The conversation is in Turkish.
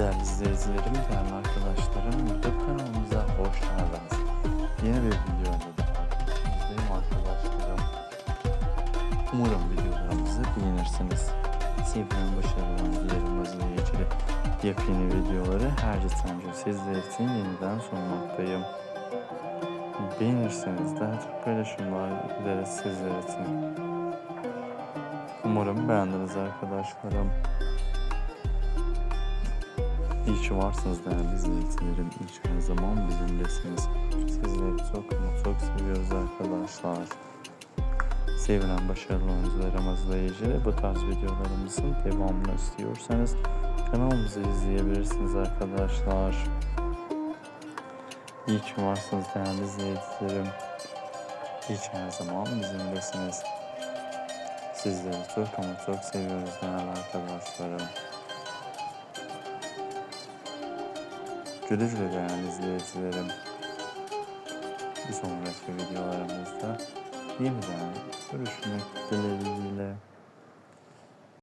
Değerli izleyicilerim, değerli arkadaşlarım, YouTube kanalımıza hoş geldiniz. Yeni bir videoyla daha karşınızdayım arkadaşlarım. Umarım videolarımızı beğenirsiniz. Sevgilim başarılarını dilerim izleyicileri. Yepyeni videoları her geçen sizler için yeniden sunmaktayım. Beğenirseniz daha çok paylaşımlar dileriz sizler için. Umarım beğendiniz arkadaşlarım. İyi ki varsınız değerli izleyicilerim. İyi her zaman bizimlesiniz. Sizleri çok ama çok seviyoruz arkadaşlar. Sevilen başarılı oyuncularım izleyicileri bu tarz videolarımızın devamını istiyorsanız kanalımızı izleyebilirsiniz arkadaşlar. İyi ki varsınız değerli izleyicilerim. İyi her zaman bizimlesiniz. Sizleri çok ama çok seviyoruz değerli arkadaşlarım. Güle güle değerli izleyicilerim. Bir sonraki videolarımızda yeniden görüşmek dileğiyle.